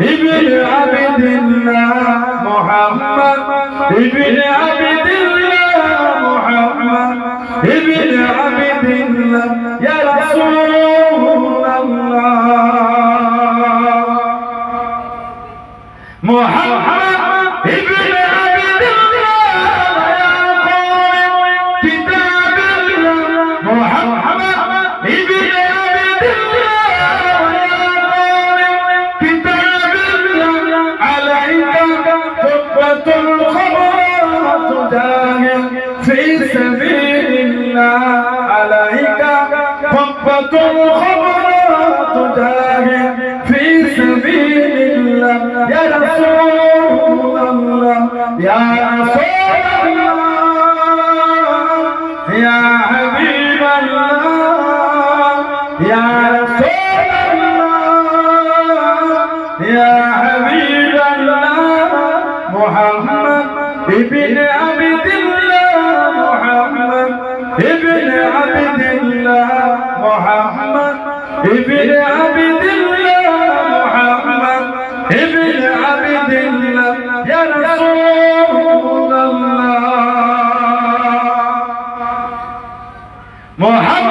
ابن عبد الله محمد ابن عبد الله محمد ابن عبد الله يا رسول خطبة الخبر تجاهد في سبيل الله عليك خطبة الخبر تجاهد في سبيل الله يا رسول الله يا رسول الله يا حبيب ابن عبد الله محمد ابن عبد الله محمد. ابن عبد الله محمد ابن عبد الله. يا رسول الله. محمد.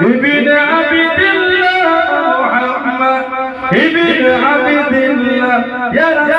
ابن عبد الله محمد. ابن عبد الله يا